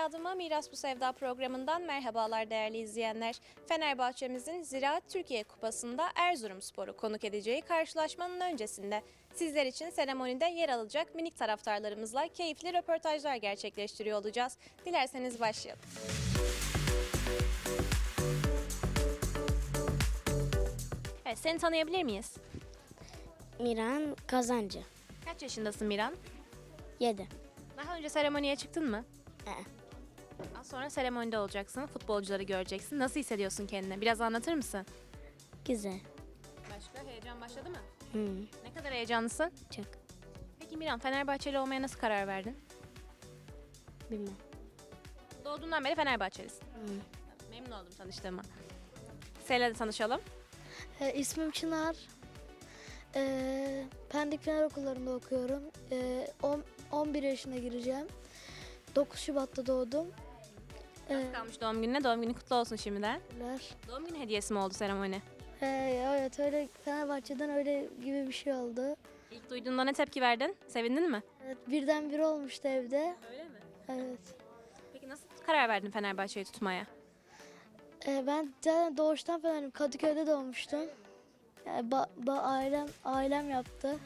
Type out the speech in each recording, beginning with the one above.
Adıma Miras Bu Sevda programından merhabalar değerli izleyenler. Fenerbahçe'mizin Ziraat Türkiye Kupası'nda Erzurumspor'u konuk edeceği karşılaşmanın öncesinde sizler için seremonide yer alacak minik taraftarlarımızla keyifli röportajlar gerçekleştiriyor olacağız. Dilerseniz başlayalım. Evet, seni tanıyabilir miyiz? Miran Kazancı. Kaç yaşındasın Miran? 7. Daha önce seremoniye çıktın mı? Ee, sonra seremonide olacaksın, futbolcuları göreceksin. Nasıl hissediyorsun kendini? Biraz anlatır mısın? güzel. Başka heyecan başladı mı? Hmm, Ne kadar heyecanlısın? çok. Peki Miran, Fenerbahçeli olmaya nasıl karar verdin? Bilmem. Doğduğundan beri Fenerbahçelisin. Hmm. Memnun oldum tanıştığıma. Seninle de tanışalım. E, ismim Çınar. E, Pendik Fener Okullarında okuyorum. E, on- 11 yaşına gireceğim. 9 Şubat'ta doğdum. E, Kalmış doğum gününe. Doğum günün kutlu olsun şimdiden. teşekkürler. Doğum günü hediyesi mi oldu seremoni? E, evet öyle Fenerbahçe'den öyle gibi bir şey oldu. İlk duyduğunda ne tepki verdin? Sevindin mi? Evet, birden bir olmuştu evde. Öyle mi? Evet. Peki nasıl karar verdin Fenerbahçe'yi tutmaya? E, ben zaten doğuştan Fener'im. Kadıköy'de doğmuştum. Yani ba- ba- ailem ailem yaptı.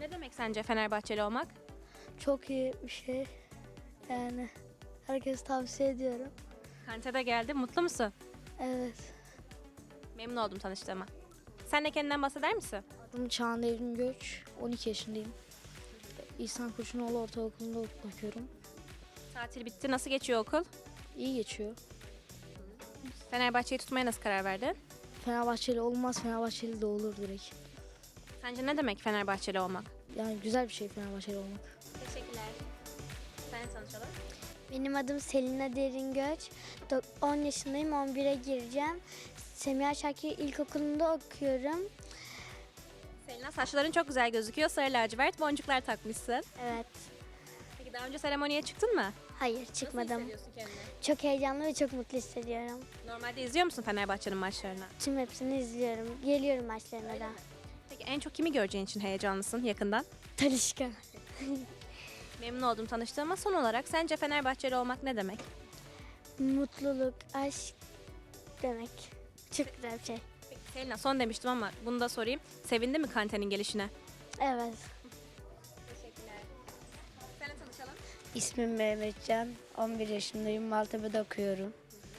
Ne demek sence Fenerbahçeli olmak? Çok iyi bir şey. Yani herkese tavsiye ediyorum. Kante geldi. Mutlu musun? Evet. Memnun oldum tanıştığıma. Sen de kendinden bahseder misin? Adım Çağan Evrim Göç. 12 yaşındayım. İhsan Kurşunoğlu Ortaokulu'nda okuyorum. Tatil bitti. Nasıl geçiyor okul? İyi geçiyor. Fenerbahçe'yi tutmaya nasıl karar verdin? Fenerbahçeli olmaz, Fenerbahçeli de olur direkt. Sence ne demek Fenerbahçeli olmak? Yani güzel bir şey Fenerbahçeli olmak. Teşekkürler. Sen tanışalım. Benim adım Selina Deringöç. Do- 10 yaşındayım, 11'e gireceğim. Semiha Şakir İlkokulu'nda okuyorum. Selina saçların çok güzel gözüküyor. Sarı lacivert boncuklar takmışsın. Evet. Peki daha önce seremoniye çıktın mı? Hayır, çıkmadım. Nasıl kendini? Çok heyecanlı ve çok mutlu hissediyorum. Normalde izliyor musun Fenerbahçe'nin maçlarını? Tüm hepsini izliyorum. Geliyorum maçlarına da. Peki en çok kimi göreceğin için heyecanlısın yakından? Talişka. Memnun oldum tanıştığıma. Son olarak sence Fenerbahçeli olmak ne demek? Mutluluk, aşk demek. Çok güzel bir şey. Peki Selina son demiştim ama bunu da sorayım. Sevindi mi Kante'nin gelişine? Evet. Teşekkürler. Seninle tanışalım. İsmim Mehmetcan. 11 yaşındayım. Maltepe'de okuyorum.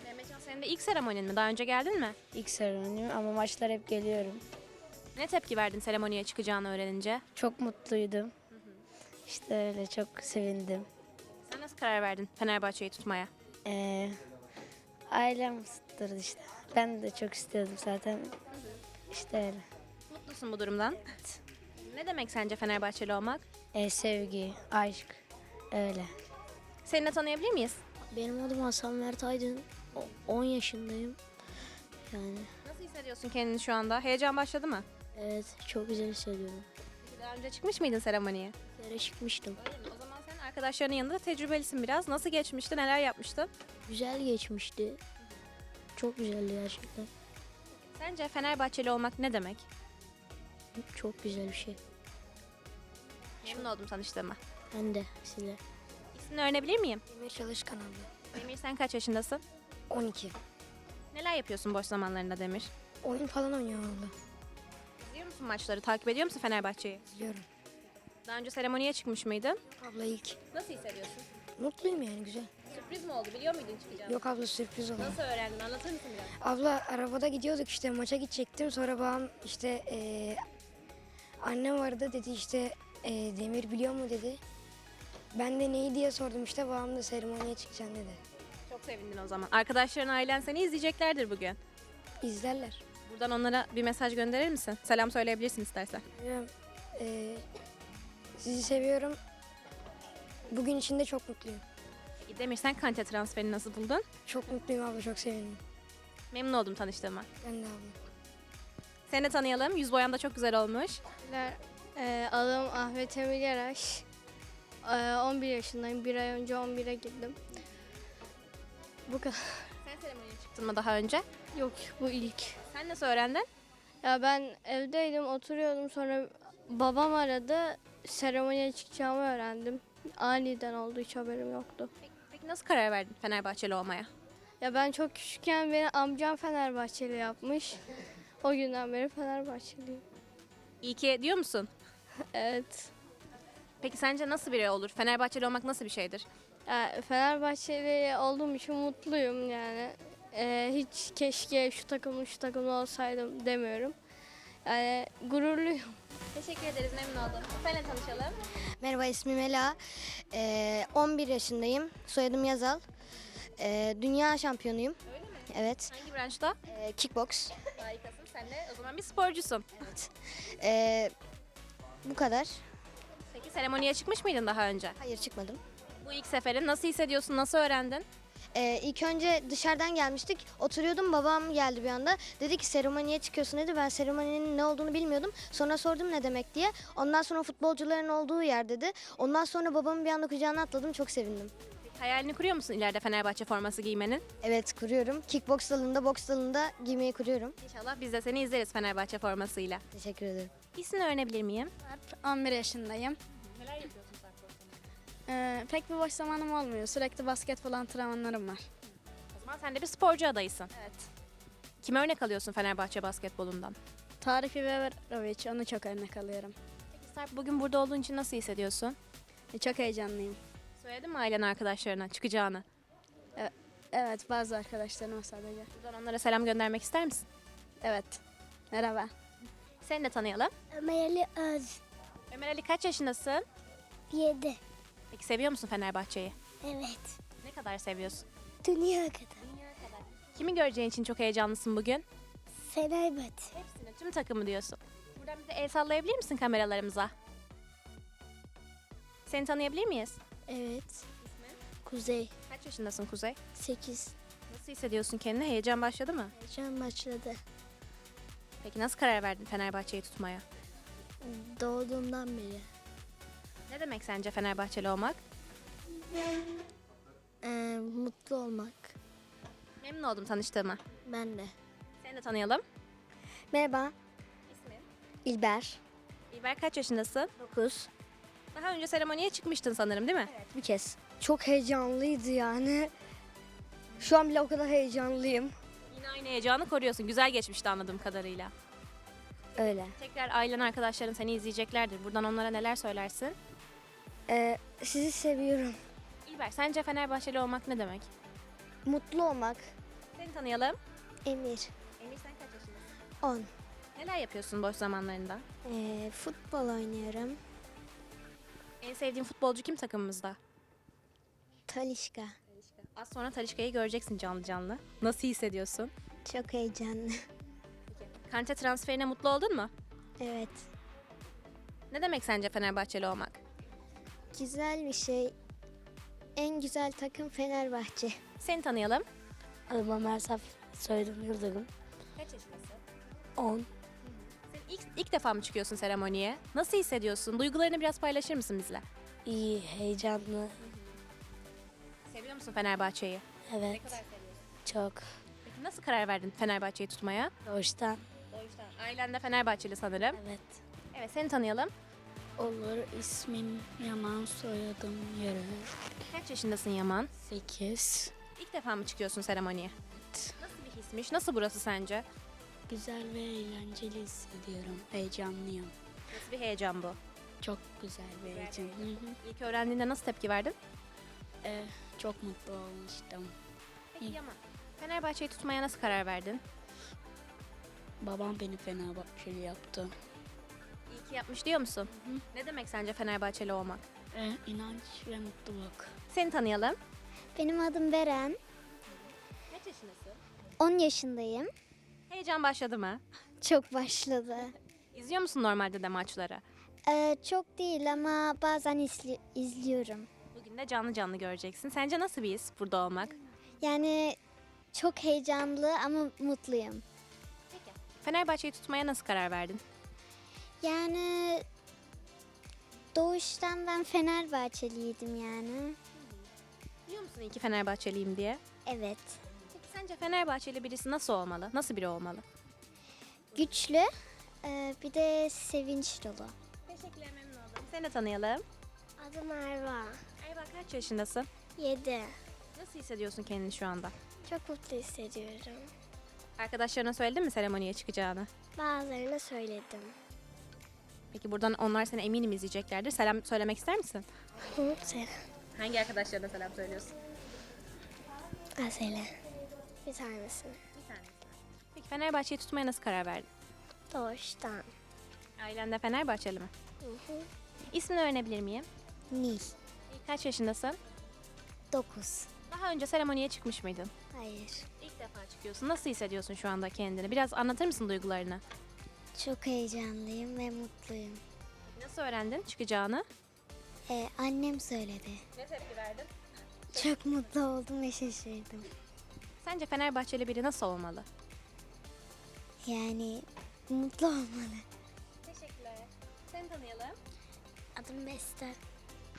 Mehmetcan senin de ilk seremonin mi? Daha önce geldin mi? İlk seremonim ama maçlar hep geliyorum. Ne tepki verdin seremoniye çıkacağını öğrenince? Çok mutluydum. İşte öyle çok sevindim. Sen nasıl karar verdin Fenerbahçe'yi tutmaya? Ee, ailem ısıttırdı işte. Ben de çok istiyordum zaten. İşte öyle. Mutlusun bu durumdan. Ne demek sence Fenerbahçeli olmak? Ee, sevgi, aşk öyle. Seni de tanıyabilir miyiz? Benim adım Hasan Mert Aydın. O- 10 yaşındayım. Yani Nasıl hissediyorsun kendini şu anda? Heyecan başladı mı? evet çok güzel hissediyorum. Daha önce çıkmış mıydın seremoniye? Yere çıkmıştım. Öyle mi? O zaman sen arkadaşlarının yanında tecrübelisin biraz. Nasıl geçmişti, neler yapmıştın? Güzel geçmişti. Çok güzeldi gerçekten. Sence Fenerbahçeli olmak ne demek? Çok güzel bir şey. Memnun oldum tanıştığıma. Ben de size. İsmini öğrenebilir miyim? Emir Çalışkan abla. Demir sen kaç yaşındasın? 12. Neler yapıyorsun boş zamanlarında Demir? Oyun falan oynuyor abla. İzliyor musun maçları? Takip ediyor musun Fenerbahçe'yi? İzliyorum. Daha önce seremoniye çıkmış mıydın? Abla ilk. Nasıl hissediyorsun? Mutluyum yani güzel. Sürpriz mi oldu? Biliyor muydun çıkacağını? Yok abla sürpriz oldu. Nasıl öğrendin? Anlatır mısın biraz? Abla arabada gidiyorduk işte maça gidecektim. Sonra babam işte eee, annem vardı dedi işte eee, Demir biliyor mu dedi. Ben de neyi diye sordum işte babam da seremoniye çıkacağım dedi. Çok sevindin o zaman. Arkadaşların, ailen seni izleyeceklerdir bugün. İzlerler. Buradan onlara bir mesaj gönderir misin? Selam söyleyebilirsin istersen. Eee, sizi seviyorum. Bugün için de çok mutluyum. Peki Demir sen Kante transferini nasıl buldun? Çok mutluyum abla çok sevindim. Memnun oldum tanıştığıma. Ben de abla. Seni de tanıyalım. Yüz boyan da çok güzel olmuş. Ee, adım Ahmet Emir Yaraş. Ee, 11 yaşındayım. Bir ay önce 11'e girdim. Bu kadar. Sen seremoniye çıktın mı daha önce? Yok bu ilk. Sen nasıl öğrendin? Ya ben evdeydim oturuyordum sonra babam aradı. Seremoniye çıkacağımı öğrendim. Aniden oldu hiç haberim yoktu. Peki, peki Nasıl karar verdin Fenerbahçeli olmaya? Ya ben çok küçükken beni amcam Fenerbahçeli yapmış. O günden beri Fenerbahçeliyim. İyi ki diyor musun? Evet. Peki sence nasıl biri olur? Fenerbahçeli olmak nasıl bir şeydir? Ya Fenerbahçeli olduğum için mutluyum yani. Ee, hiç keşke şu takımın şu takımda olsaydım demiyorum. Yani gururluyum. Teşekkür ederiz, memnun oldum. Seninle tanışalım. Merhaba ismim Ela. Ee, 11 yaşındayım. Soyadım Yazal. Ee, dünya şampiyonuyum. Öyle mi? Evet. Hangi branşta? Ee, kickbox. Harikasın. Sen de o zaman bir sporcusun. Ee, bu kadar. Peki seremoniye çıkmış mıydın daha önce? Hayır çıkmadım. Bu ilk seferin nasıl hissediyorsun? Nasıl öğrendin? Ee, ilk önce dışarıdan gelmiştik. Oturuyordum babam geldi bir anda. Dedi ki seremoniye çıkıyorsun dedi. Ben seremoninin ne olduğunu bilmiyordum. Sonra sordum ne demek diye. Ondan sonra futbolcuların olduğu yer dedi. Ondan sonra babamın bir anda kucağına atladım. Çok sevindim. Hayalini kuruyor musun ileride Fenerbahçe forması giymenin? Evet kuruyorum. Kickbox dalında, boks dalında giymeyi kuruyorum. İnşallah biz de seni izleriz Fenerbahçe formasıyla. Teşekkür ederim. İsmini öğrenebilir miyim? 11 yaşındayım. Neler yapıyorsun Ee, pek bir boş zamanım olmuyor. Sürekli basketbol antrenmanlarım var. O zaman sen de bir sporcu adayısın. Evet. Kime örnek alıyorsun Fenerbahçe basketbolundan? Tarık Biberovic, onu çok örnek alıyorum. Peki Sarp bugün burada olduğun için nasıl hissediyorsun? E, çok heyecanlıyım. Söyledin mi ailen arkadaşlarına çıkacağını? Evet, bazı arkadaşlarıma sadece. Buradan onlara selam göndermek ister misin? Evet. Merhaba. Seni de tanıyalım. Ömer Ali Öz. Ömer Ali kaç yaşındasın? 7. Peki seviyor musun Fenerbahçe'yi? Evet. Ne kadar seviyorsun? Dünya kadar. Kimi göreceğin için çok heyecanlısın bugün? Fenerbahçe. Hepsini, tüm takımı diyorsun. Buradan bize el sallayabilir misin kameralarımıza? Seni tanıyabilir miyiz? Evet. Kuzey. Kaç yaşındasın Kuzey? 8. Nasıl hissediyorsun kendini? Heyecan başladı mı? Heyecan başladı. Peki nasıl karar verdin Fenerbahçe'yi tutmaya? Doğduğumdan beri. Ne demek sence Fenerbahçeli olmak? Ee, mutlu olmak. Memnun oldum tanıştığıma. Ben de. Seni de tanıyalım. Merhaba. İsmin? İlber. İlber kaç yaşındasın? 9. Daha önce seremoniye çıkmıştın sanırım değil mi? Bir kez. Çok heyecanlıydı yani. Şu an bile o kadar heyecanlıyım. Yine aynı heyecanı koruyorsun. Güzel geçmişti anladığım kadarıyla. Öyle. Tekrar ailen arkadaşların seni izleyeceklerdir. Buradan onlara neler söylersin? Ee, sizi seviyorum. İlber sence Fenerbahçeli olmak ne demek? Mutlu olmak. Seni tanıyalım. Emir. Emir sen kaç yaşındasın? 10. Neler yapıyorsun boş zamanlarında? Ee, futbol oynuyorum. En sevdiğin futbolcu kim takımımızda? Talişka. Az sonra Talişka'yı göreceksin canlı canlı. Nasıl hissediyorsun? Çok heyecanlı. Kante transferine mutlu oldun mu? Evet. Ne demek sence Fenerbahçeli olmak? Güzel bir şey. En güzel takım Fenerbahçe. Seni tanıyalım. Adım Ömer Saf. Soyadım Yıldırım. Kaç yaşındasın? 10. Sen ilk, ilk defa mı çıkıyorsun seremoniye? Nasıl hissediyorsun? Duygularını biraz paylaşır mısın bizle? İyi, heyecanlı. Seviyor musun Fenerbahçe'yi? Evet. Çok. Peki nasıl karar verdin Fenerbahçe'yi tutmaya? Doğuştan. Doğuştan. Ailen de Fenerbahçeli sanırım. Evet. Evet seni tanıyalım. Olur. ismim Yaman, soyadım Yörü. Kaç yaşındasın Yaman? 8. İlk defa mı çıkıyorsun seremoniye? Nasıl bir hismiş? Nasıl burası sence? Güzel ve eğlenceli hissediyorum. Heyecanlıyım. Nasıl bir heyecan bu? Çok güzel bir heyecan. Hı hı. İlk öğrendiğinde nasıl tepki verdin? Ee, çok mutlu olmuştum. Peki İyi. Yaman. Fenerbahçe'yi tutmaya nasıl karar verdin? Babam beni Fenerbahçeli yaptı. Ki yapmış diyor musun? Ne demek sence Fenerbahçeli olmak? Ee, inanç ve mutluluk. Seni tanıyalım. Benim adım Beren. Kaç yaşındasın? 10 yaşındayım. Heyecan başladı mı? Çok başladı. İzliyor musun normalde de maçları? Ee, çok değil ama bazen izli- izliyorum. Bugün de canlı canlı göreceksin. Sence nasıl bir his burada olmak? Yani çok heyecanlı ama mutluyum. Fenerbahçe'yi tutmaya nasıl karar verdin? Yani doğuştan ben Fenerbahçeliydim yani. Biliyor musun iyi ki Fenerbahçeliyim diye? Evet. Peki sence Fenerbahçeli birisi nasıl olmalı? Nasıl biri olmalı? Güçlü, e, bir de sevinç dolu. Teşekkürler memnun oldum. Seni de tanıyalım. Adım Erva. Ayba kaç yaşındasın? 7. Nasıl hissediyorsun kendini şu anda? Çok mutlu hissediyorum. Arkadaşlarına söyledin mi seremoniye çıkacağını? Bazılarına söyledim. Peki buradan onlar seni eminim izleyeceklerdir. Selam söylemek ister misin? Sen. Hangi arkadaşlarına selam söylüyorsun? Asela. Bir tanesini. Bir tanesi. Peki Fenerbahçe'yi tutmaya nasıl karar verdin? Doğuştan. Ailen de Fenerbahçeli mi? İsmini öğrenebilir miyim? Nil. Kaç yaşındasın? 9. Daha önce seremoniye çıkmış mıydın? Hayır. İlk defa çıkıyorsun. Nasıl hissediyorsun şu anda kendini? Biraz anlatır mısın duygularını? Çok heyecanlıyım ve mutluyum. Nasıl öğrendin çıkacağını? Ee, annem söyledi. Ne tepki verdin? Çok mutlu oldum ve şaşırdım. Sence Fenerbahçeli biri nasıl olmalı? Yani mutlu olmalı. Teşekkürler. Seni tanıyalım. Adım Beste.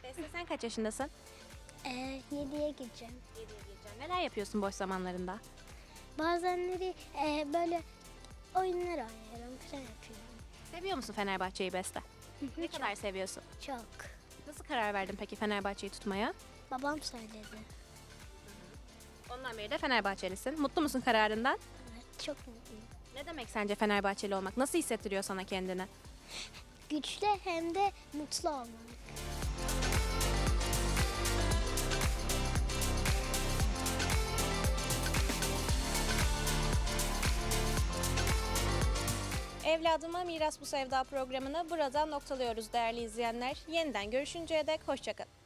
Beste sen kaç yaşındasın? Ee, 7'ye gireceğim. 7'ye gireceğim. Neler yapıyorsun boş zamanlarında? Bazenleri e, böyle oyunlar oynuyorum, falan yapıyorum. Seviyor musun Fenerbahçe'yi Beste? ne kadar seviyorsun? Çok. Nasıl karar verdin peki Fenerbahçe'yi tutmaya? Babam söyledi. Ondan beri de Fenerbahçelisin. Mutlu musun kararından? Evet, çok mutluyum. Ne demek sence Fenerbahçeli olmak? Nasıl hissettiriyor sana kendini? Güçlü hem de mutlu olmalı. Evladıma Miras Bu Sevda programını burada noktalıyoruz değerli izleyenler. Yeniden görüşünceye dek hoşçakalın.